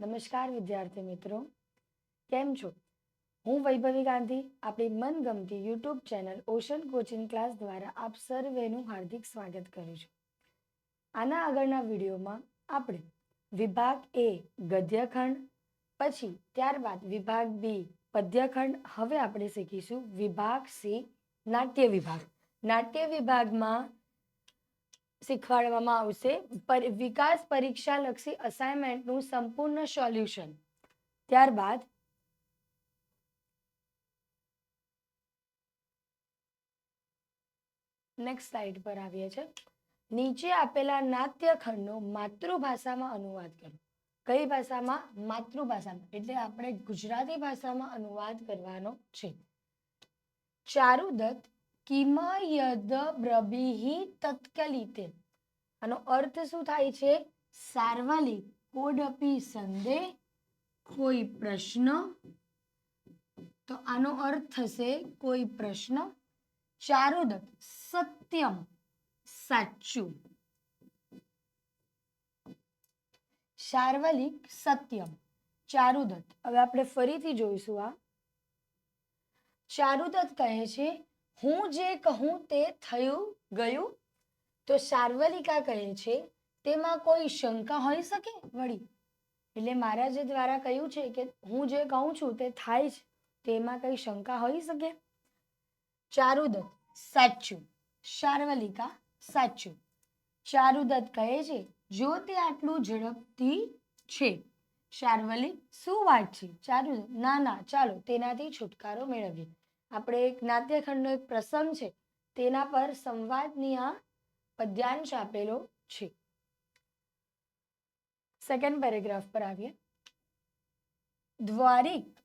નમસ્કાર વિદ્યાર્થી મિત્રો. કેમ છો? હું વૈભવી ગાંધી, આપણી મનગમતી YouTube channel ocean coaching class દ્વારા આપ સર્વેનું હાર્દિક સ્વાગત કરું છું. આના આગળના વિડીયોમાં આપણે વિભાગ એ ગદ્યખંડ, પછી ત્યારબાદ વિભાગ બી પદ્યખંડ, હવે આપણે શીખીશું વિભાગ સી નાટ્ય વિભાગ. નાટ્ય વિભાગમાં શીખવાડવામાં આવશે. વિકાસ પરીક્ષા લક્ષી અસાઇનમેન્ટનું સંપૂર્ણ સોલ્યુશન ત્યારબાદ નેક્સ્ટ સ્લાઇડ પર આવીએ છે નીચે આપેલા નાટ્યખંડનો માતૃભાષામાં અનુવાદ કરો. કઈ ભાષામાં? માતૃભાષામાં. એટલે આપણે ગુજરાતી ભાષામાં અનુવાદ કરવાનો છે. ચારુદત્ત કિમયદ બ્રબીહી તત્કલિતે. આનો અર્થ શું થાય છે? સાર્વલિક, કોડપી સંદેહ કોઈ પ્રશ્ન. તો આનો અર્થ થશે કોઈ પ્રશ્ન. ચારુદત સત્યમ, સાચું. સાર્વલિક, સત્યમ. ચારુદત્ત. હવે આપણે ફરીથી જોઈશું આ. ચારુદત્ત કહે છે હું જે કહું તે થયું, ગયું? તો સાર્વલિકા કહે છે, તેમાં કોઈ શંકા હોઈ શકે વળી? એટલે મહારાજ દ્વારા કહ્યું છે કે હું જે કહું છું તે થાય છે તેમાં કઈ શંકા હોઈ શકે? ચારુદત્ત, સાચું. સાર્વલિકા, સાચું. ચારુદત્ત કહે છે, જો તે આટલું ઝડપથી છે શાર્વલિક શું વાત છે? ચારુદત્ત, ના ના, ચાલો, તેનાથી છુટકારો મેળવીએ. આપણે એક નાટ્યખંડનો એક પ્રસંગ છે, તેના પર સંવાદની આ પદ્યાંશ આપેલો છે. સેકન્ડ પેરેગ્રાફ પર આવીએ. દ્વારિક,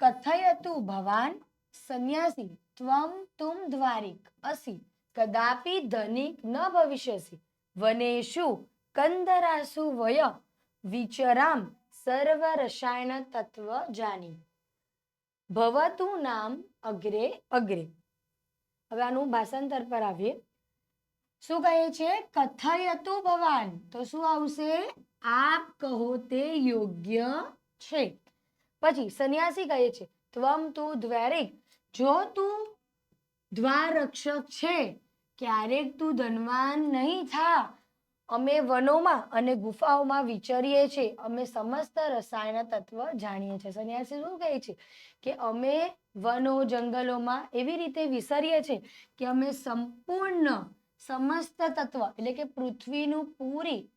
કથયતુ ભવાન, સંન્યાસી, ત્વમ તુમ દ્વારિક, અસી, કદાપી ધનિક ન ભવિષ્યસી, વનેશુ, કંદરાસુ વય, વિચરામ સર્વ રસાયણ તત્વ જાની. ભવતું નામ અગ્રે અગ્રે. હવે આનું ભાષાંતર પર આવીએ. શું કહે છે? કથયતુ ભવાન. તો શું આવશે? આપ કહો તે યોગ્ય છે. પછી સંન્યાસી કહે છે, ત્વમ તું દ્વારિક જો તું દ્વાર રક્ષક છે, ક્યારેક તું ધનવાન નહીં થા. અમે વનોમાં અને ગુફાઓમાં વિચરીએ છીએ. અમે સમસ્ત રસાયણ તત્વ જાણીએ છીએ. સન્યાસી શું કહે છે? કે અમે વનો જંગલોમાં એવી રીતે વિસરીએ છીએ કે અમે સંપૂર્ણ સમસ્ત તત્વ, એટલે કે પૃથ્વીનું પૂરી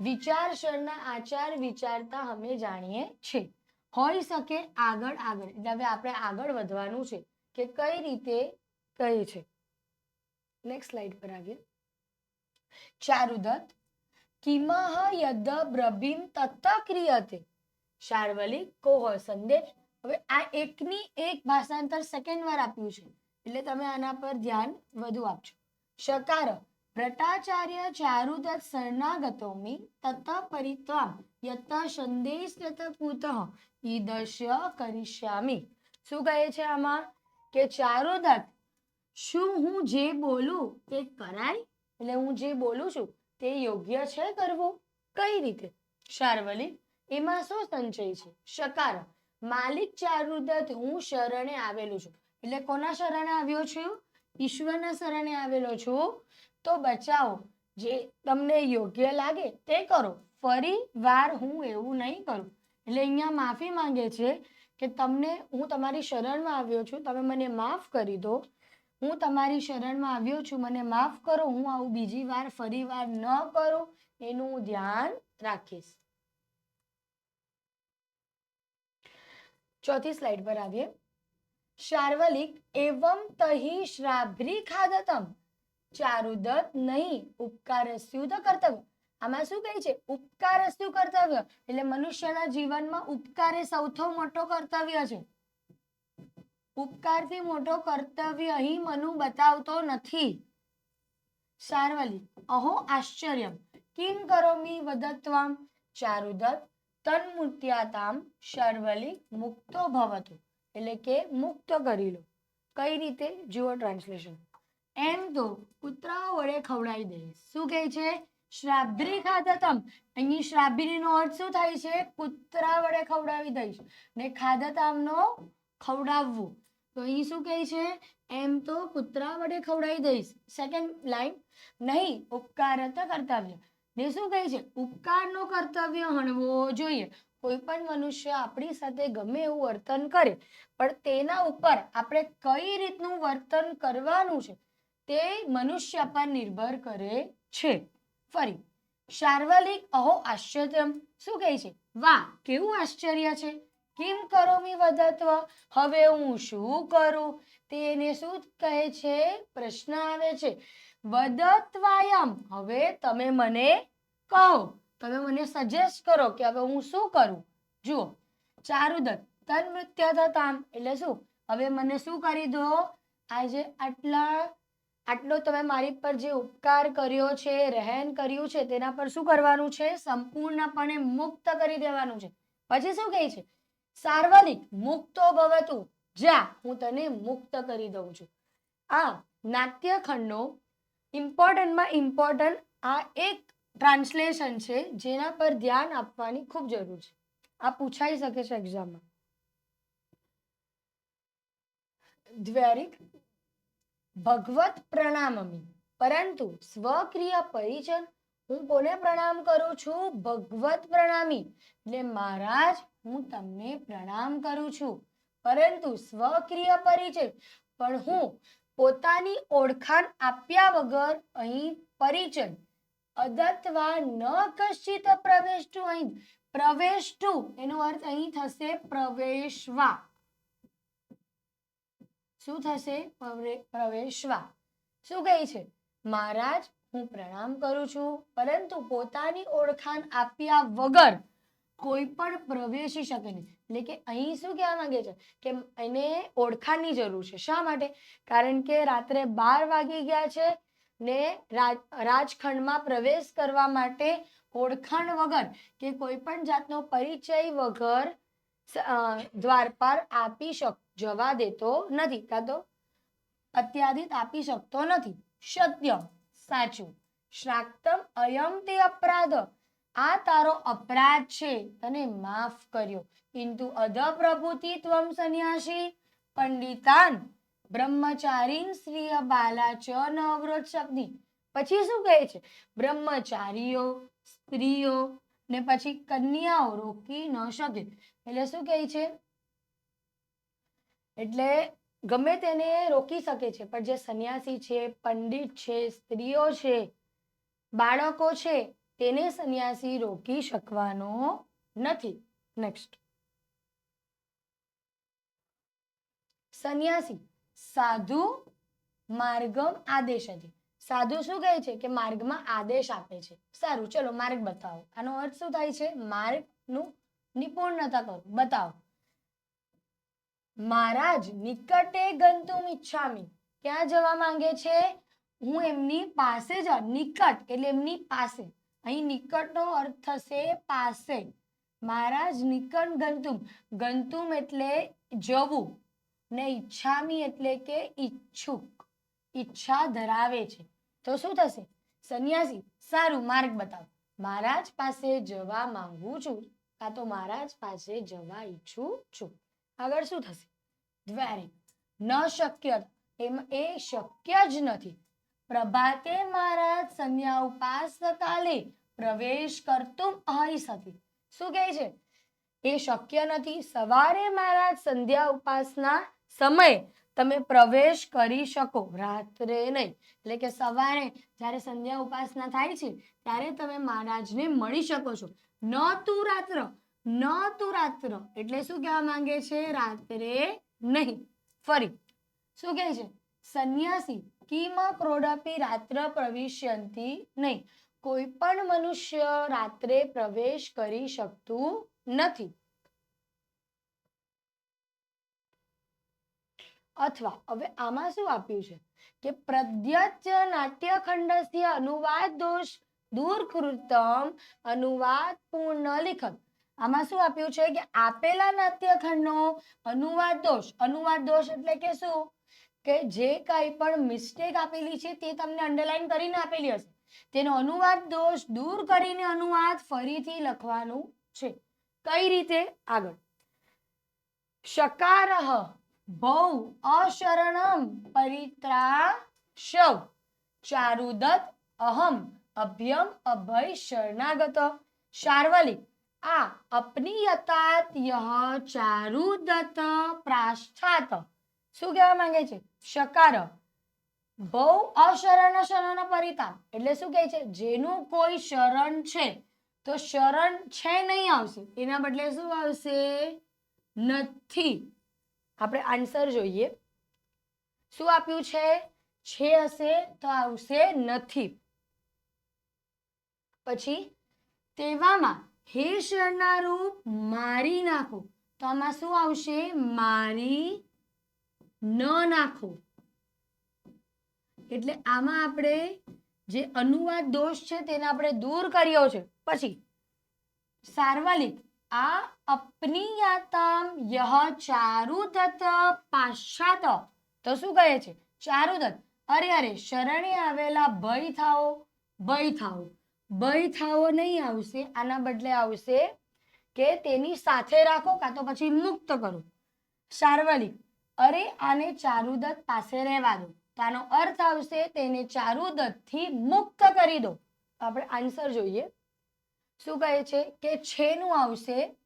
વિચારસરના આચાર વિચારતા અમે જાણીએ છીએ. હોઈ શકે આગળ આગળ. એટલે હવે આપણે આગળ વધવાનું છે કે કઈ રીતે કહે છે. નેક્સ્ટ સ્લાઇડ પર આવીએ. ચારુદત્ત કિમાહ યદ બ્રભીમ તત્ત ક્રિયતે શાર્વલી કોહ સંદેશ હવે આ એકની એક ભાષાંતર સેકન્ડ વાર આપ્યું છે, એટલે તમે આના પર ધ્યાન વધુ આપજો. શકાર ભટ્ટાચાર્ય ચારુદત્ત શરણાગતોમી તત્ત પરિત્વામ યત સંદેશ યત પૂતઃ, ઈદશ્ય કરિષ્યામિ। શું કહે છે આમાં? કે ચારુદત્ત, શું હું જે બોલું તે કરાય? એટલે હું જે બોલું છું તે યોગ્ય છે કરવું? કઈ રીતે? શાર્વલી એમાં શું સંચય છે? શકાર. માલિક ચારુદત્ત હું શરણે આવેલું છું. એટલે કોના શરણે આવ્યો છું? ઈશ્વરના શરણે આવેલો છું. તો બચાવો. જે તમને યોગ્ય લાગે તે કરો. ફરી વાર હું એવું નહીં કરું. એટલે અહીંયા માફી માંગે છે કે તમને હું તમારી શરણમાં આવ્યો છું. તમે મને માફ કરી દો. હું તમારી શરણમાં આવ્યો છું, મને માફ કરો, હું આવું બીજી વાર, ફરી વાર ન કરું, એનું હું ધ્યાન રાખીશ. ચોથી સ્લાઇડ પર આવીએ. શાર્વલિક, એવમ તહી શ્રાભ્રી ખાદતમ ચારુદત નહીં, ઉપકારસ્યુત કર્તવ્ય. આમાં શું કહે છે? ઉપકારસ્યુ કર્તવ્ય. એટલે મનુષ્યના જીવનમાં ઉપકાર એ સૌથી મોટો કર્તવ્ય છે. ઉપકારથી મોટો કર્તવ્ય અહીં મનુ બતાવતો નથી. શાર્વલિક અહો આશ્ચર્યમ કિમ કરોમી વદત્વામ? ચારુદત્ત તન્મુત્યાતામ શાર્વલિક મુક્તો ભવતુ. એટલે કે મુક્ત કરી લો. કઈ રીતે? જુઓ ટ્રાન્સલેશન. એમ તો કૂતરા વડે ખવડાવી દઈશ શું કહે છે? શ્રાબ્રી ખાધતમ. અહીં શ્રાબ્રીનો અર્થ શું થાય છે? કૂતરા વડે ખવડાવી દઈશ. ને ખાધતામનો ખવડાવવું. તો અહીં શું કહે છે? એમ તો કૂતરા વડે ખવડાવી દઈશ. સેકન્ડ લાઈન નહીં ઉપકારત કર્તવ્ય. ને શું કહે છે? ઉપકારનો કર્તવ્ય હણવો જોઈએ. કોઈ પણ મનુષ્ય આપણી સાથે ગમે એવું વર્તન કરે, પણ તેના ઉપર આપણે કઈ રીતનું વર્તન કરવાનું છે? તે મનુષ્ય પર નિર્ભર કરે છે. ફરી. સાર્વલિક અહો આશ્ચર્યમ. શું કહે છે? વાહ, કેવું આશ્ચર્ય છે? કિમ કરોમી વદત્વ? હવે હું શું કરું? તેને શું કહે છે? પ્રશ્ન આવે છે. વદત્વાયમ. હવે તમે મને કહો. તમે મને સજેસ્ટ કરો કે હવે હું શું કરું? જુઓ. ચારુદત્ત. તન્મૃત્ય થતામ. એટલે શું? હવે મને શું કરી દો? આજે આટલા, આટલો તમે મારી પર જે ઉપકાર કર્યો છે, રહેન કર્યું છે, તેના પર શું કરવાનું છે? સંપૂર્ણપણે મુક્ત કરી દેવાનું છે. પછી શું કહે છે? સાર્વલિક મુક્તો ભવતું જા હું તને મુક્ત કરી દઉં છું. આ નાટ્યખંડનો ઇમ્પોર્ટન્ટમાં ઇમ્પોર્ટન્ટ આ એક ટ્રાન્સલેશન છે, જેના પર ધ્યાન આપવાની ખૂબ જરૂર છે. આ પૂછાઈ શકે છે એક્ઝામમાં દ્વારિક ભગવત પ્રણામમી, પરંતુ સ્વક્રિયા પરિચન, હું કોને પ્રણામ કરું છું? ભગવત પ્રણામી એટલે મહારાજ હું તમને પ્રણામ કરું છું. પરંતુ સ્વક્રિય પરિચય, પણ હું પોતાની ઓળખાણ આપ્યા વગર અહીં પરિચય. અદત્વા ન કશ્ચિત પ્રવેશતુ અહીં. પ્રવેશતુ એનો અર્થ અહીં થશે પ્રવેશવા. શું થશે? પ્રવેશવા. શું કહે છે? મહારાજ, હું પ્રણામ કરું છું, પરંતુ પોતાની ઓળખાણ આપ્યા વગર કોઈ પણ પ્રવેશી શકે નહીં. એટલે કે અહીં શું કહેવા માંગે છે? કે એને ઓળખાણની જરૂર છે. શા માટે? કારણ કે રાત્રે બાર વાગી ગયા છે ને રાજ- રાજખંડમાં પ્રવેશ કરવા માટે ઓળખાણ વગર કે કોઈ પણ જાતનો પરિચય વગર દ્વાર દ્વારપાર આપી શક, જવા દેતો નથી. કાં તો અત્યાધિત આપી શકતો નથી. સત્ય સાચું. શ્રાક્તમ અયમ તે અપરાધ. આ તારો અપરાધ છે. તને માફ કર્યો. કિંતુ અધ પ્રભુતિ ત્વમ સંન્યાસી. પંડિતાન બ્રહ્મચારીન શ્રીય બાલા ચ ન શબ્દી. પછી શું કહે છે? બ્રહ્મચારીઓ, સ્ત્રીઓ ને પછી કન્યાઓ રોકી ન શકે. એટલે શું કહે છે? એટલે ગમે તેને રોકી શકે છે, પણ જે સંન્યાસી છે, પંડિત છે, સ્ત્રીઓ છે, બાળકો છે તેને સંન્યાસી રોકી શકવાનો નથી. નેક્સ્ટ સંન્યાસી, સાધુ માર્ગમ આદેશ હતી સાધુ શું કહે છે? કે માર્ગમાં આદેશ આપે છે. સારું, ચલો માર્ગ બતાવો. આનો અર્થ શું થાય છે? માર્ગનું નિપુણતા કરો. બતાવો. મહારાજ, નિકટે ગંતુમ ઈચ્છામી ક્યાં જવા માંગે છે? હું એમની પાસે જ, નિકટ, એટલે એમની પાસે. અહીં નિકટનો અર્થ થશે પાસે. મહારાજ, નિકટ ગંતુમ. ગંતુમ એટલે જવું ને ઈચ્છામી એટલે કે ઈચ્છુક. ઈચ્છા ધરાવે છે. તો શું થશે? સંન્યાસી, સારું માર્ગ બતાવો. મહારાજ પાસે જવા માંગુ છું, કાં તો મહારાજ પાસે જવા ઈચ્છું છું. આગળ શું થશે? દ્વારે. ન શક્ય, એમ એ શક્ય જ નથી. પ્રભાતે મહારાજ સંન્યા ઉપાસ કાલે પ્રવેશ કરતું અહૈસતી શું કહે છે? એ શક્ય નથી. સવારે મહારાજ સંધ્યા ઉપાસના સમય તમે પ્રવેશ કરી શકો. રાત્રે નહીં. એટલે કે સવારે જ્યારે સંધ્યા ઉપાસના થાય છે, ત્યારે તમે મહારાજને મળી શકો છો. ન તું રાત્ર, ન તું રાત્ર. એટલે શું કહેવા માંગે છે? રાત્રે નહીં. ફરી. શું કહે છે? સંન્યાસી કિમ ક્રોડપી રાત્ર પ્રવિશ્યંતી નહીં. કોઈ પણ મનુષ્ય રાત્રે પ્રવેશ કરી શકતું નથી. અથવા હવે આમાં શું આપ્યું છે? કે પ્રદ્યચ નાટ્યખંડસ્ય અનુવાદ દોષ દૂર કૃતમ અનુવાદ પૂર્ણ લિખન આમાં શું આપ્યું છે? કે આપેલા નાટ્યખંડનો અનુવાદ દોષ. અનુવાદ દોષ એટલે કે શું? કે જે કાંઈ પણ મિસ્ટેક આપેલી છે તે તમને અંડરલાઈન કરીને આપેલી હશે. તેનો અનુવાદ દોષ દૂર કરીને અનુવાદ ફરીથી લખવાનું છે. કઈ રીતે? આગળ. શકારહ ભૌ અશરણમ પરિત્રાશવ ચારુદત્ત અહમ અભ્યમ અભય શરણાગત. શાર્વલિક આ અપનીયતાત યહ ચારુદત્ત પ્રાશ્ચાત શું કહેવા માંગે છે? શકાર બહુ અશરણ શરણ પરિતાપ. એટલે શું કહે છે? જેનું કોઈ શરણ છે, તો શરણ છે નહીં આવશે. એના બદલે શું આવશે? નથી. આપણે આન્સર જોઈએ. શું આપ્યું છે? છે હશે તો આવશે નથી. પછી, તેવામાં હે શરણારૂપ મારી નાખો. તો આમાં શું આવશે? મારી ન નાખો. એટલે આમાં આપણે જે અનુવાદ દોષ છે તેને આપણે દૂર કર્યો છે. પછી, સાર્વલિક, આ અપનીયાતમ યહ ચારુદત્ત પાશ્ચાત. તો શું કહે છે? ચારુદત્ત, અરે અરે, શરણે આવેલા ભય થાઓ ભય થાઓ. ભય થાઓ નહીં આવશે, આના બદલે આવશે કે તેની સાથે રાખો, કાં તો પછી મુક્ત કરો. સાર્વલિક, અરે આને ચારુદત્ત પાસે રહેવા દો. તો અર્થ આવશે તેને ચારુદત્તથી મુક્ત કરી દો. આપણે આન્સર જોઈએ. શું કહે છે કે છેનું આવશે?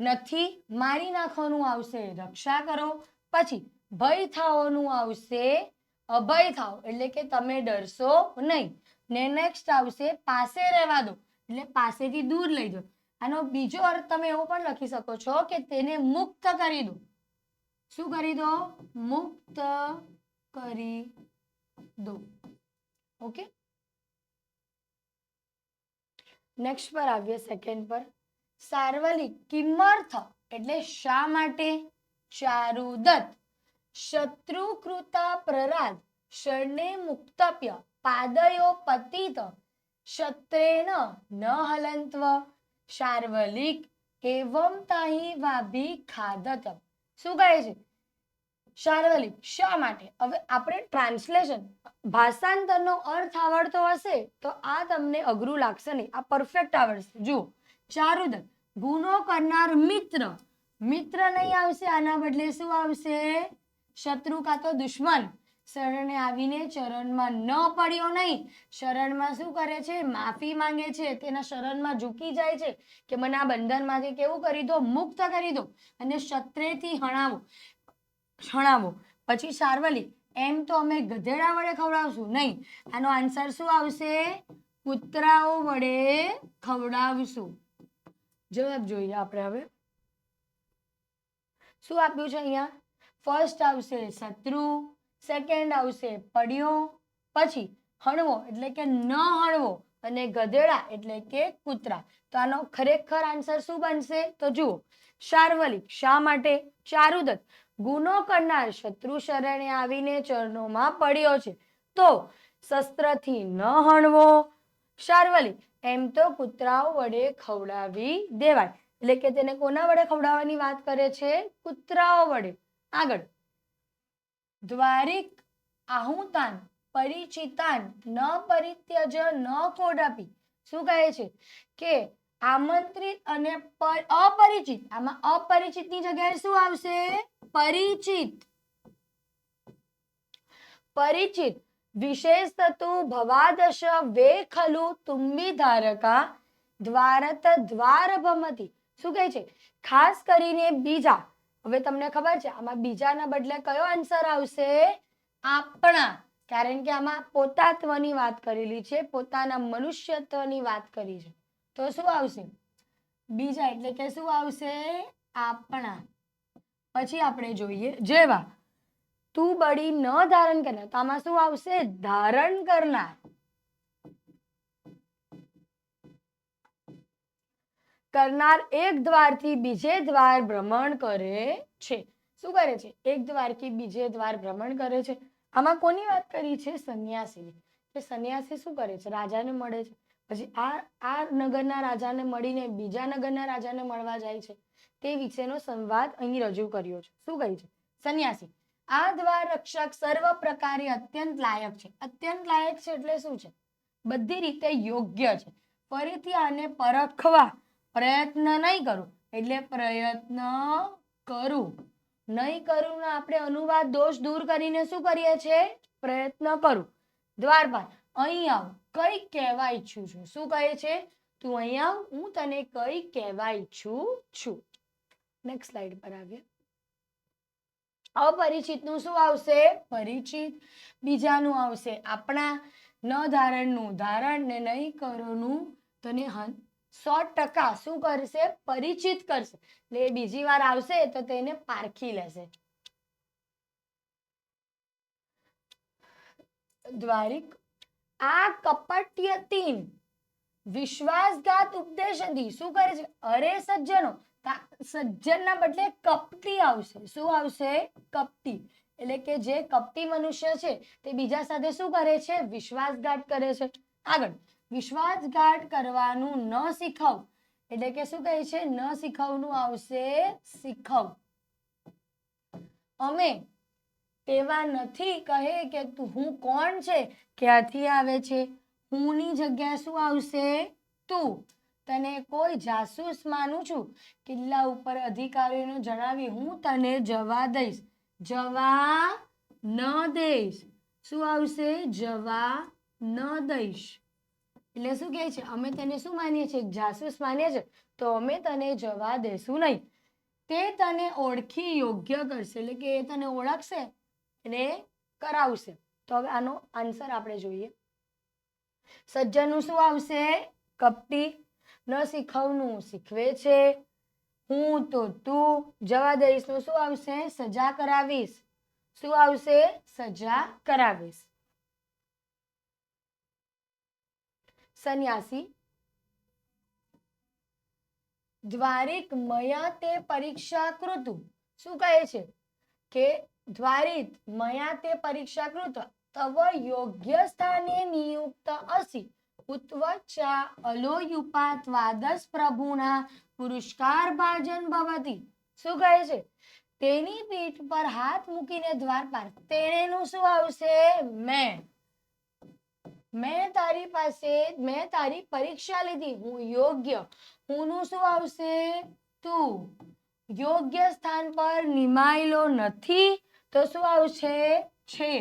નથી, મારી નાખવાનું આવશે, રક્ષા કરો. પછી ભય થવાનું આવશે, અભય થાવ. એટલે કે તમે ડરશો નહીં. ને નેક્સ્ટ આવશે પાસે રહેવા દો. એટલે પાસેથી દૂર લઈ દો. આનો બીજો અર્થ તમે એવો પણ લખી શકો છો કે તેને મુક્ત કરી દો. શું કરી દો? મુક્ત કરી દો. ઓકે નેક્સ્ટ પર આવીએ સેકન્ડ પર. સાર્વલિક કિમર્થ એટલે શા માટે? ચારુદત્ત. શત્રુકૃતા પ્રરાદ શરણે મુક્તપ્ય. પાદયો પતિત. શત્રેન ન હલંત્વ. શાર્વલિક એવમ તાહી વાભી ખાદત. શું કહે છે? શાર્વલિક શા માટે? હવે આપણે ટ્રાન્સલેશન ભાષાંતરનો અર્થ આવડતો હશે તો આ તમને અઘરું લાગશે નહીં. આ પરફેક્ટ આવડશે. જુઓ ચારુદર ગુનો કરનાર મિત્ર. મિત્ર નહીં આવશે, આના બદલે શું આવશે? શત્રુ કાં તો દુશ્મન. શરણે આવીને ચરણમાં ન પડ્યો નહીં. શરણમાં શું કરે છે? માફી માંગે છે. તેના શરણમાં ઝૂકી જાય છે કે મને આ બંધનમાંથી કેવું કરી દો, મુક્ત કરી દો અને શત્રેથી હણાવો. હણાવો. પછી સાર્વલી એમ તો અમે ગધેડા વડે ખવડાવશું નહીં. આનો આન્સર શું આવશે? કૂતરાઓ વડે ખવડાવશું. જવાબ જોઈએ આપણે હવે. શું આપ્યું છે અહીંયા? ફર્સ્ટ આવશે શત્રુ સેકન્ડ આવશે પડ્યો પછી હણવો એટલે કે ન હણવો અને ગધેડા એટલે કે કૂતરા. તો આનો ખરેખર આન્સર શું બનશે? તો જુઓ, શાર્વલિક શા માટે? ચારુદત્ત, ગુનો કરનાર શત્રુ શરણે આવીને ચરણોમાં પડ્યો છે. તો શસ્ત્રથી ન હણવો. શાર્વલિક, એમ તો કૂતરાઓ વડે ખવડાવી દેવાય. એટલે કે તેને કોના વડે ખવડાવવાની વાત કરે છે? કૂતરાઓ વડે. આગળ. દ્વારિક આહુતાન, પરિચિતાન, ન પરિત્યજ, ન કોડાપી શું કહે છે? કે આમંત્રિત અને અપરિચિત. આમાં અપરિચિતની જગ્યાએ શું આવશે? પરિચિત. પરિચિત. વિશેષ થતું ભવાદશ વે ખલુ તુંબી ધારકા દ્વારત દ્વાર ભમતી. શું કહે છે? ખાસ કરીને બીજા હવે તમને ખબર છે, આમાં બીજાના બદલે કયો આન્સર આવશે? આપણા. કારણ કે આમાં પોતાત્વની વાત કરેલી છે, પોતાના મનુષ્યત્વની વાત કરી છે. તો શું આવશે? બીજા એટલે કે શું આવશે? આપણા. પછી આપણે જોઈએ જેવા. તું બળી ન ધારણ કરનાર. તો આમાં શું આવશે? ધારણ કરનાર. કરનાર એક દ્વારથી બીજે દ્વાર ભ્રમણ કરે છે. શું કરે છે? એક દ્વારથી બીજે દ્વાર ભ્રમણ કરે છે. આમાં કોની વાત કરી છે? સંન્યાસીની. કે સંન્યાસી શું કરે છે? રાજાને મળે છે. પછી આ આ નગરના રાજાને મળીને બીજા નગરના રાજાને મળવા જાય છે. તે વિશેનો સંવાદ અહીં રજૂ કર્યો છે. શું કહ્યું છે? સંન્યાસી. આ દ્વાર રક્ષક સર્વ પ્રકારે અત્યંત લાયક છે. અત્યંત લાયક છે એટલે શું છે? બધી રીતે યોગ્ય છે. ફરીથી આને પરખવા પ્રયત્ન નહીં કરું. એટલે પ્રયત્ન કરું. નહીં કરું આપણે અનુવાદ, દોષ દૂર કરીને શું કરીએ છીએ? પ્રયત્ન કરું. દ્વારપાલ, અહીં આવ. કઈ કહેવા ઈચ્છું છું. શું કહે છે? તું અહીં આવ, હું તને કઈ કહેવા ઈચ્છું છું. નેક્સ્ટ સ્લાઇડ પર આવીએ. અપરિચિતનું શું આવશે? પરિચિત. બીજાનું આવશે આપણા ન ધારણનું ધારણ ને નહીં કરોનું તને સો ટકા શું કરશે? પરિચિત કરશે. એટલે બીજી વાર આવશે તો તેને પારખી લેશે. દ્વારિક, આ કપટ્યતીન વિશ્વાસઘાત ઉપદેશથી શું કરે છે? અરે સજ્જનો સજ્જનના બદલે કપટી આવશે. શું આવશે? કપટી. એટલે કે જે કપટી મનુષ્ય છે તે બીજા સાથે શું કરે છે? વિશ્વાસઘાત કરે છે. આગળ. વિશ્વાસઘાત કરવાનું ન શીખવ. એટલે કે શું કહે છે? ન શીખવનું આવશે શીખવ. અમે તેવા નથી કહે કે તું, હું કોણ છે? ક્યાંથી આવે છે? હુંની જગ્યા શું આવશે? તું. તને કોઈ જાસૂસ માનું છું? કિલ્લા ઉપર અધિકારીઓને જણાવી હું તને જવા દઈશ. જવા ન દઈશ. શું આવશે? જવા ન દઈશ. એટલે શું કહે છે? અમે તેને શું માનીએ છીએ? જાસૂસ માનીએ છીએ તો અમે તને જવા દેશું નહીં. તે તને ઓળખી યોગ્ય કરશે. એટલે કે એ તને ઓળખશે અને કરાવશે. તો હવે આનો આન્સર આપણે જોઈએ. સજ્જનનું શું આવશે? કપટી. ન શીખવનું, શીખવે છે. હું તો તું જવા દઈશનું શું આવશે? સજા કરાવીશ. શું આવશે? સજા કરાવીશ. સંન્યાસી. દ્વારિક મયા તે પરીક્ષા કૃતુ શું કહે છે? કે દ્વારિત મયા તે પરીક્ષા કૃત તવ યોગ્ય સ્થાને નિયુક્ત અસી. ઉત્વચા અલોયુપા દ્વાદશ પ્રભુના પુરસ્કાર ભાજન ભવતી. શું કહે છે? તેની પીઠ પર હાથ મૂકીને દ્વારપાલ તેણેનું શું આવશે? મેં મેં તારી પાસે, મેં તારી પરીક્ષા લીધી. હું યોગ્ય. હુંનું શું આવશે? તું. યોગ્ય સ્થાન પર નિમાયેલો નથી, તો શું આવશે? છે.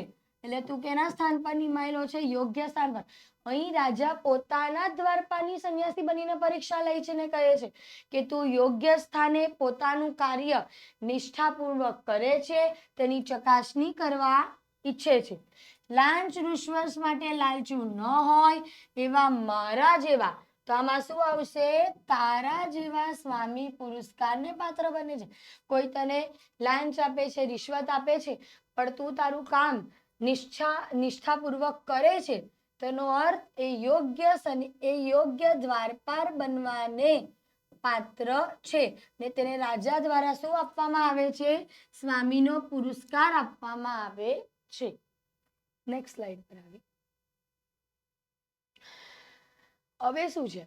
એટલે તું કેના સ્થાન પર નિમાયેલો છે? યોગ્ય સ્થાન પર. અહીં રાજા પોતાના દ્વારપાની સંન્યાસી બનીને પરીક્ષા લે છે ને કહે છે કે તું યોગ્ય સ્થાને પોતાનું કાર્ય નિષ્ઠાપૂર્વક કરે છે, તેની ચકાસણી કરવા ઈચ્છે છે. લાંચ રુશ્વસ માટે લાલચું ન હોય એવા મારા જેવા. તો આમાં શું આવશે? તારા જેવા સ્વામી પુરસ્કારને પાત્ર બને છે. કોઈ તને લાંચ આપે છે, રિશ્વત આપે છે, પણ તું તારું કામ નિષ્ઠા, નિષ્ઠાપૂર્વક કરે છે, તેનો અર્થ એ યોગ્ય સન- એ યોગ્ય દ્વારપાર બનવાને પાત્ર છે. ને તેને રાજા દ્વારા શું આપવામાં આવે છે? સ્વામીનો પુરસ્કાર આપવામાં આવે છે. નેક્સ્ટ સ્લાઇડ પર આવી હવે શું છે?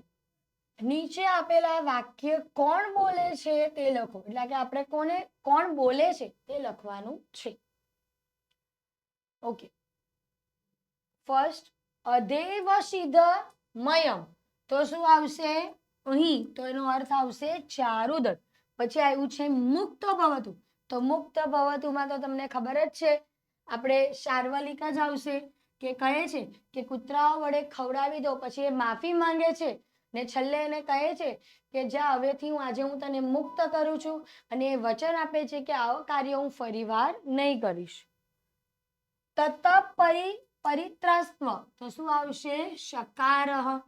નીચે આપેલા વાક્ય કોણ બોલે છે તે લખો. એટલે કે આપણે કોને, કોણ બોલે છે તે લખવાનું છે. ઓકે ફર્સ્ટ અદેવ સિદ્ધ મયમ તો શું આવશે? અહીં. તો એનો અર્થ આવશે ચારુદત પછી આવ્યું છે મુક્ત ભવતું તો મુક્ત ભવતુમાં તો તમને ખબર જ છે આપણે સાર્વલિકા જ આવશે કે કહે છે કે કૂતરાઓ વડે ખવડાવી દો, પછી એ માફી માંગે છે ને છેલ્લે એને કહે છે કે જા, હવેથી હું આજે હું તને મુક્ત કરું છું અને એ વચન આપે છે કે આવો કાર્ય હું ફરીવાર નહીં કરીશ. તત પરી તો શું આવશે? શકારહ.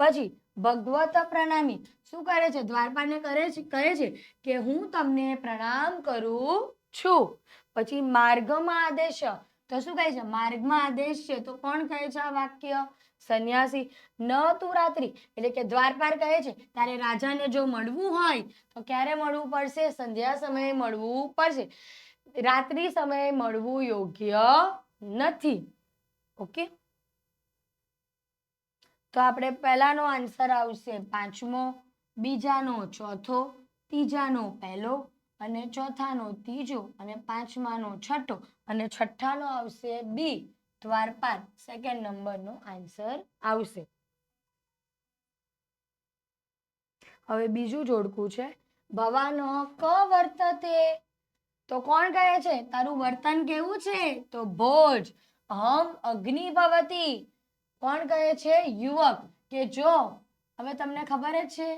પછી ભગવત પ્રણામી. શું કરે છે? દ્વારપાને કરે છે કહે છે કે હું તમને પ્રણામ કરું છું. પછી માર્ગમાં આદેશ. તો શું કહે છે? માર્ગમાં આદેશ છે. તો કોણ કહે છે આ વાક્ય? સંન્યાસી. ન તું રાત્રિ. એટલે કે દ્વારપાર કહે છે ત્યારે રાજાને જો મળવું હોય, તો ક્યારે મળવું પડશે? સંધ્યા સમયે મળવું પડશે. રાત્રિ સમયે મળવું યોગ્ય નથી. ઓકે? તો આપણે પહેલાનો આન્સર આવશે પાંચમો, બીજાનો ચોથો, ત્રીજાનો પહેલો અને ચોથાનો ત્રીજો અને પાંચમાનો છઠ્ઠો અને છઠ્ઠાનો આવશે બી. દ્વારપાલ. સેકન્ડ નંબરનો આન્સર આવશે. હવે બીજું જોડકું છે. ભવાનો ક વર્તતે? તો કોણ કહે છે? તારું વર્તન કેવું છે? તો ભોજ. અહમ અગ્નિ ભવતી. કોણ કહે છે? યુવક. કે જો. હવે તમને ખબર જ છે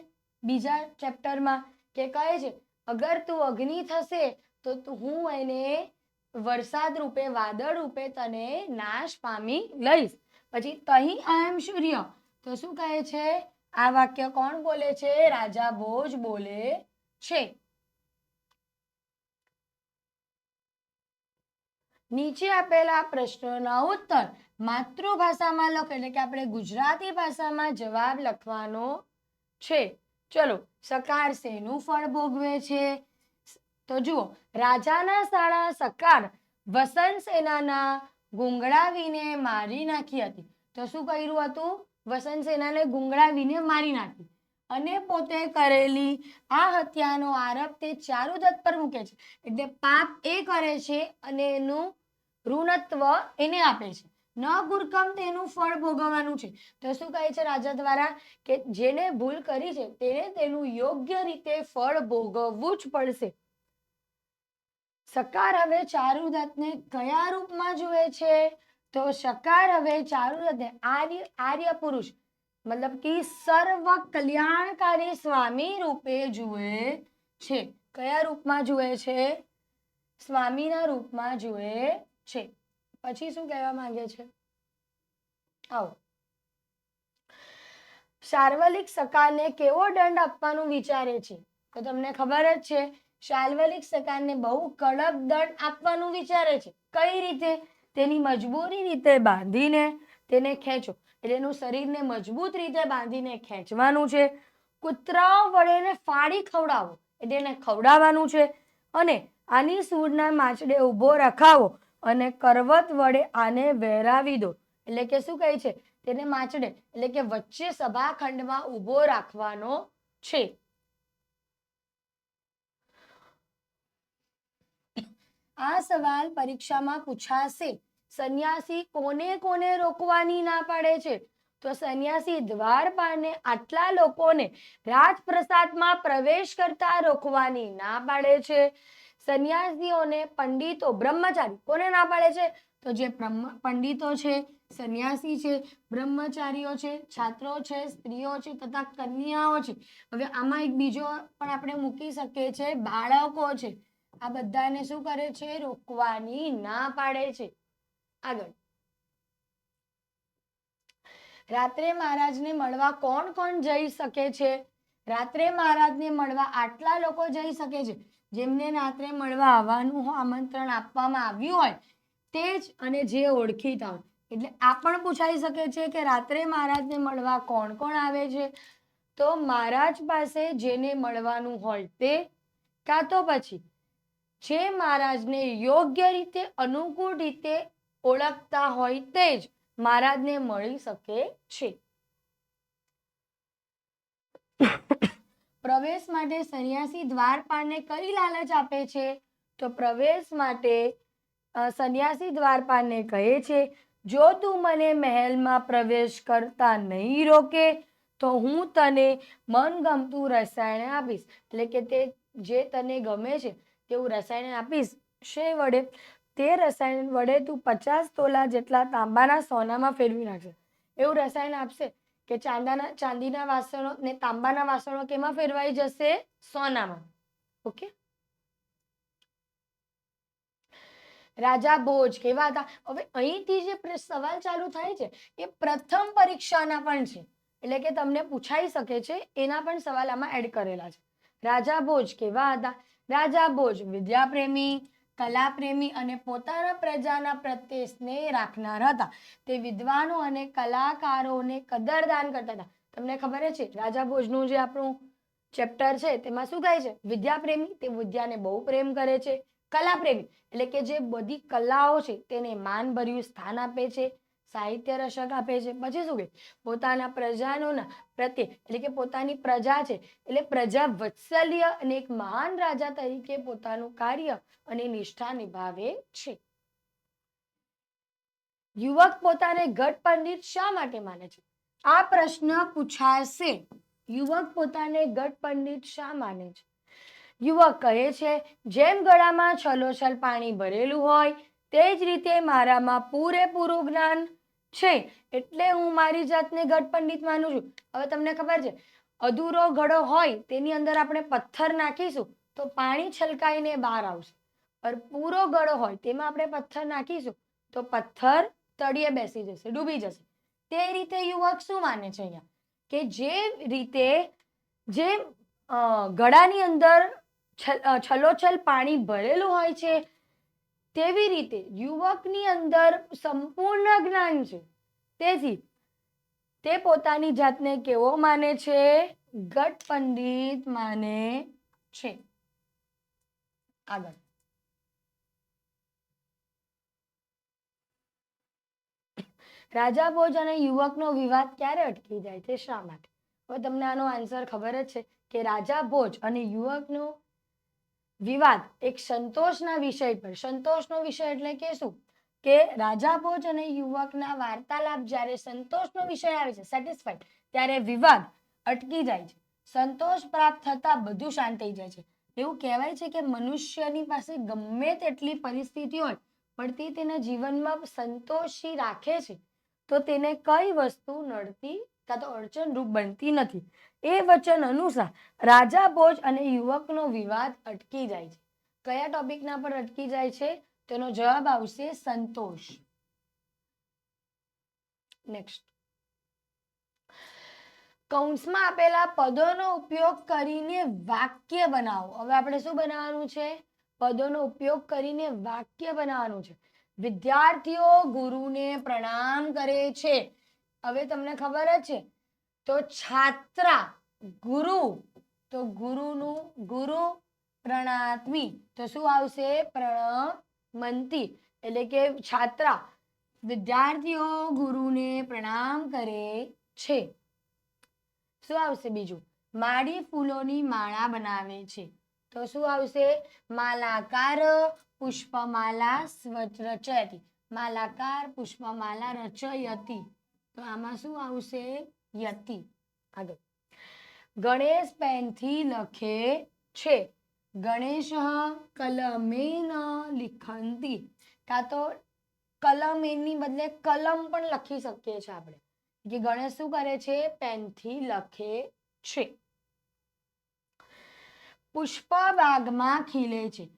બીજા ચેપ્ટરમાં કે કહે છે અગર તું અગ્નિ થશે, તો હું એને વરસાદ રૂપે, વાદળ રૂપે તને નાશ પામી લઈશ. પછી તહી આઈ એમ સૂર્ય. તો શું કહે છે? આ વાક્ય કોણ બોલે છે? રાજા ભોજ બોલે છે. નીચે આપેલા પ્રશ્નોના ઉત્તર માતૃભાષામાં લખો, એટલે કે આપણે ગુજરાતી ભાષામાં જવાબ લખવાનો છે. ચલો, સકાર શેનું ફળ ભોગવે છે? તો જુઓ, રાજાના સાળા સકાર વસંત સેનાના ગુંગળાવીને મારી નાખી હતી. તો શું કર્યું હતું? વસંત સેનાને ગુંગળાવીને મારી નાખી. અને પોતે કરેલી આ હત્યાનો આરોપ તે ચારુદત્ત પર મૂકે છે. એટલે પાપ એ કરે છે અને એનું ઋણત્વ એને આપે છે. ન ગુરકમ તેનું ફળ ભોગવવાનું છે. તો શું કહે છે રાજા દ્વારા? કે જેને ભૂલ કરી છે, તેને તેનું યોગ્ય રીતે ફળ ભોગવવું જ પડશે. સકાર હવે ચારુદત્તને કયા રૂપમાં જુએ છે? તો સકાર હવે ચારુદત્તને આર્ય આર્ય પુરુષ મતલબ કે સર્વ કલ્યાણકારી સ્વામી રૂપે જુએ છે. કયા રૂપમાં જુએ છે? સ્વામીના રૂપમાં જુએ છે. પછી શું કહેવા માંગે છે? આવો. શાર્વલિક સકારને કેવો દંડ આપવાનું વિચારે છે? તો તમને ખબર જ છે શાર્વલિક સકારને બહુ કડક દંડ આપવાનું વિચારે છે. કઈ રીતે? તેની મજબૂરી રીતે બાંધીને તેને ખેંચો. એટલે એનું શરીરને મજબૂત રીતે બાંધીને ખેંચવાનું છે. કૂતરાઓ વડે એને ફાડી ખવડાવો. એટલે એને ખવડાવવાનું છે. અને આની સૂરના માછડે ઊભો રખાવો. અને કરવત વડે આને વહેરાવી દો. એટલે કે શું કહે છે? તેને માચડે એટલે કે વચ્ચે સભાખંડમાં ઊભો રાખવાનો છે. આ સવાલ પરીક્ષામાં પૂછાશે. સંન્યાસી કોને કોને રોકવાની ના પાડે છે? તો સંન્યાસી દ્વારપાને આટલા લોકોને રાજપ્રસાદમાં પ્રવેશ કરતા રોકવાની ના પાડે છે. સંન્યાસીઓને પંડિતો, બ્રહ્મચારી કોને ના પાડે છે? તો જે પંડિતો છે, સંન્યાસી છે, બ્રહ્મચારીઓ છે, છાત્રો છે, સ્ત્રીઓ છે તથા કન્યાઓ છે. હવે આમાં એક બીજો પણ આપણે મૂકી શકીએ છે, બાળકો છે. આ બધાને શું કરે છે? રોકવાની ના પાડે છે. આગળ. રાત્રે મહારાજને મળવા કોણ કોણ જઈ શકે છે? રાત્રે મહારાજને મળવા આટલા લોકો જઈ શકે છે. જેમને રાત્રે મળવા આવવાનું આમંત્રણ આપવામાં આવ્યું હોય, તે જ અને જે ઓળખીતા હોય. એટલે આ પણ પૂછાઈ શકે છે કે રાત્રે મહારાજને મળવા કોણ કોણ આવે છે? તો મહારાજ પાસે જેને મળવાનું હોય તે, કાં તો પછી જે મહારાજને યોગ્ય રીતે, અનુકૂળ રીતે ઓળખતા હોય તે જ મહારાજને મળી શકે છે. પ્રવેશ માટે સંન્યાસી દ્વારપાને કઈ લાલચ આપે છે? તો પ્રવેશ માટે સંન્યાસી દ્વારપાને કહે છે, જો તું મને મહેલમાં પ્રવેશ કરતા નહીં રોકે, તો હું તને મનગમતું રસાયણ આપીશ. એટલે કે તે જે તને ગમે છે, તેવું રસાયણ આપીશ. શે વડે? તે રસાયણ વડે તું પચાસ તોલા જેટલા તાંબાના સોનામાં ફેરવી નાખશે. એવું રસાયણ આપશે. કે ચાંદાના, ચાંદીના વાસણો ને તાંબાના વાસણો કેમાં ફેરવાઈ જશે? સોનામાં. ઓકે? રાજા ભોજ કેવા હતા? હવે અહીંથી જે સવાલ ચાલુ થાય છે એ પ્રથમ પરીક્ષાના પણ છે. એટલે કે તમને પૂછાઈ શકે છે, એના પણ સવાલ આમાં એડ કરેલા છે. રાજા ભોજ કેવા હતા? રાજા ભોજ વિદ્યાપ્રેમી કલાપ્રેમી અને પોતાના પ્રજાના પ્રત્યે સ્નેહ રાખનાર હતા. તે વિદ્વાનો અને કલાકારોને કદરદાન કરતા હતા. તમને ખબર છે, રાજા ભોજનું જે આપણું ચેપ્ટર છે, તેમાં શું કહે છે? વિદ્યાપ્રેમી, તે વિદ્યાને બહુ પ્રેમ કરે છે. કલાપ્રેમી, એટલે કે જે બધી કલાઓ છે, તેને માનભર્યું સ્થાન આપે છે. સાહિત્ય રસક આપે છે. પછી શું કે? પોતાના પ્રજાનોના પ્રત્યે, એટલે કે પોતાની પ્રજા છે, એટલે પ્રજા વત્સલ્ય અને એક મહાન રાજા તરીકે પોતાનું કાર્ય અને નિષ્ઠા નિભાવે છે. યુવક પોતાને ગઢ પંડિત શા માટે માને છે? આ પ્રશ્ન પૂછાશે. યુવક પોતાને ગઢ પંડિત શા માને છે? યુવક કહે છે, જેમ ગળામાં છલોછલ પાણી ભરેલું હોય તે જ રીતે મારામાં પૂરેપૂરું જ્ઞાન છે, એટલે હું મારી જાતને ગઢ પંડિત માનું છું. હવે તમને ખબર છે, અધૂરો ઘડો હોય તેની અંદર આપણે પથ્થર નાખીશું તો પાણી છલકાઈને બહાર આવશે. પર પૂરો ગળો હોય તેમાં આપણે પથ્થર નાખીશું તો પથ્થર તળિયે બેસી જશે, ડૂબી જશે. તે રીતે યુવક શું માને છે અહીંયા? કે જે રીતે જે ગળાની અંદર છલોછલ પાણી ભરેલું હોય છે તેવી રીતે યુવકની અંદર સંપૂર્ણ જ્ઞાન છે. તેથી તે પોતાની જાતને કેવો માને છે? ગટ પંડિત માને છે. આગળ. રાજા ભોજ અને યુવકનો વિવાદ ક્યારે અટકી જાય છે? શા માટે? હવે તમને આનો આન્સર ખબર જ છે કે રાજા ભોજ અને યુવકનો વિવાદ એક સંતોષના વિષય પર. સંતોષનો વિષય એટલે કે શું? કે રાજા ભોજ અને યુવકના વાર્તાલાપ જ્યારે સંતોષનો વિષય આવે છે સેટિસ્ફાઈડ ત્યારે વિવાદ અટકી જાય છે. સંતોષ પ્રાપ્ત થતા બધું શાંત થઈ જાય છે. એવું કહેવાય છે કે મનુષ્યની પાસે ગમે તેટલી પરિસ્થિતિ હોય, પણ તે તેના જીવનમાં સંતોષી રાખે છે. તો તેને કઈ વસ્તુ નડતી, કાં તો અડચણરૂપ બનતી નથી. એ વચન અનુસાર રાજા ભોજ અને યુવકનો વિવાદ અટકી જાય છે. કયા ટોપિકના પર અટકી જાય છે? તેનો જવાબ આવશે સંતોષ. નેક્સ્ટ કૌંસમાં આપેલા પદોનો ઉપયોગ કરીને વાક્ય બનાવો. હવે આપણે શું બનાવવાનું છે? પદોનો ઉપયોગ કરીને વાક્ય બનાવવાનું છે. વિદ્યાર્થીઓ ગુરુને પ્રણામ કરે છે. હવે તમને ખબર જ છે તો છાત્રા, ગુરુ, તો ગુરુનું, ગુરુ પ્રણાત્મી. તો શું આવશે? પ્રણમંતી. એટલે કે છાત્રા. વિદ્યાર્થીઓ ગુરુને પ્રણામ કરે છે. શું આવશે બીજું? માળી ફૂલોની માળા બનાવે છે. તો શું આવશે? માલાકાર પુષ્પમાલા રચયતી. માલાકાર પુષ્પમાલા રચયતી. તો આમાં શું આવશે? યતિ. આગળ. ગણેશ પેનથી લખે છે, ગણેશ કલમેન લિખંતી. કાં તો કલમેનની બદલે કલમ પણ લખી શકીએ છીએ આપણે. કે ગણેશ શું કરે છે? પેનથી લખે છે. પુષ્પ બાગમાં ખીલે છે.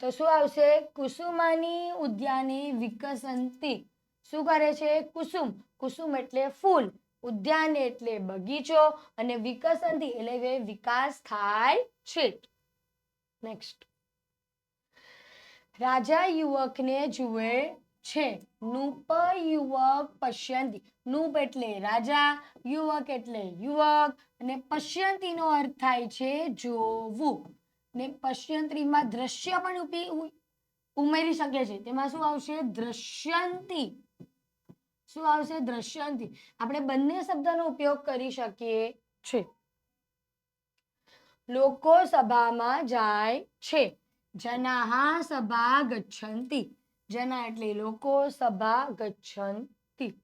તો શું આવશે? કુસુમાની ઉદ્યાને વિકસંતી. શું કરે છે? કુસુમ. કુસુમ એટલે ફૂલ. ઉદ્યાન એટલે બગીચો અને વિકસનથી એટલે વિકાસ થાય છે. નેક્સ્ટ રાજા યુવકને જુએ છે. નૂપ યુવક પશ્યંતી. નૂપ એટલે રાજા, યુવક એટલે યુવક અને પશ્યંતીનો અર્થ થાય છે જોવું. ને પશ્યંતીમાં દ્રશ્ય પણ ઉપી ઉમેરી શકે છે. તેમાં શું આવશે? દ્રશ્યંતી. શું આવશે? દ્રશ્યંતિ. આપણે બંને શબ્દનો ઉપયોગ કરી શકીએ. છે. લોકો સભામાં જાય છે. જનાહા સભા ગચ્છંતિ. જના એટલે લોકો સભા ગચ્છંતિ.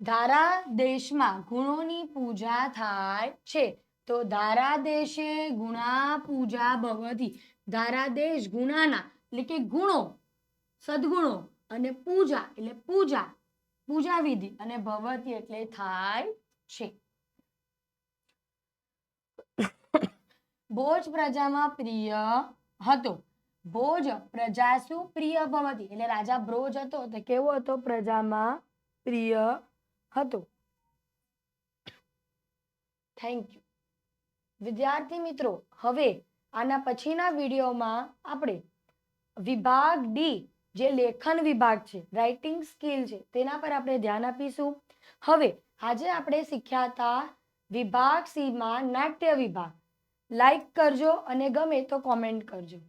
ધારા દેશમાં ગુણોની પૂજા થાય છે. તો ધારા દેશે ગુણા પૂજા ભવતી. ધારા દેશ ગુણાના. એટલે કે ગુણો. સદગુણો. અને પૂજા, એટલે પૂજા પૂજા વિધિ અને ભવતી એટલે થાય છે. ભોજ પ્રજામાં પ્રિય હતો. ભોજ પ્રજા શું પ્રિય ભવતી, એટલે રાજા ભ્રોજ હતો, તો કેવો હતો? પ્રજામાં પ્રિય હતો. થેન્ક યુ વિદ્યાર્થી મિત્રો, હવે આના પછીના વિડીયોમાં આપણે વિભાગ ડી જે લેખન વિભાગ છે રાઇટિંગ સ્કિલ છે, તેના પર આપણે ધ્યાન આપીશું. હવે આજે આપણે શીખ્યા હતા વિભાગ સીમાં નાટ્ય વિભાગ. લાઈક કરજો અને ગમે તો કોમેન્ટ કરજો.